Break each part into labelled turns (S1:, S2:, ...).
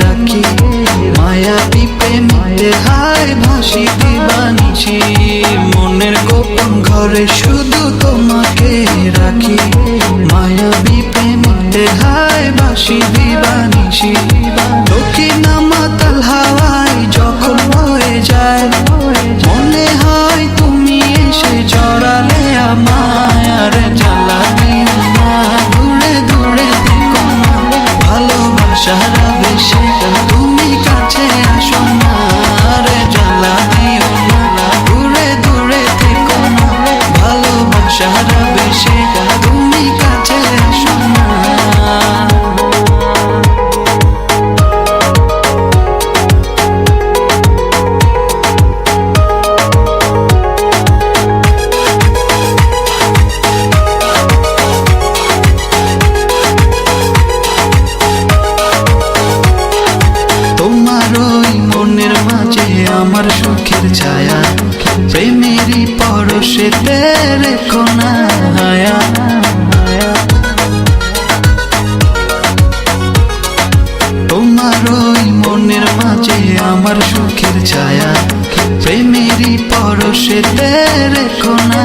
S1: রাখি, মায়া পিপে হায় ভাসি দিবানিছি মনের গোপন ঘরে শুধু তোমাকে রাখি, মায়া বিপে মায়ে হায় ভাসি দিবানিছি দক্ষিণা মাতাল হয়ে যায় তুমি ভালোবাসা shahada মাঝে আমার সুখের ছায়া প্রেমেরই পরশে রেখো না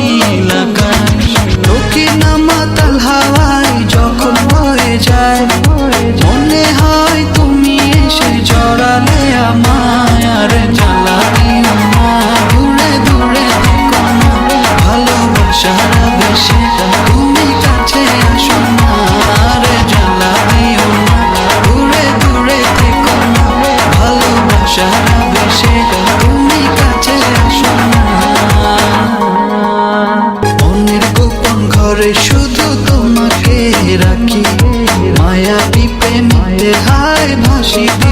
S1: she did.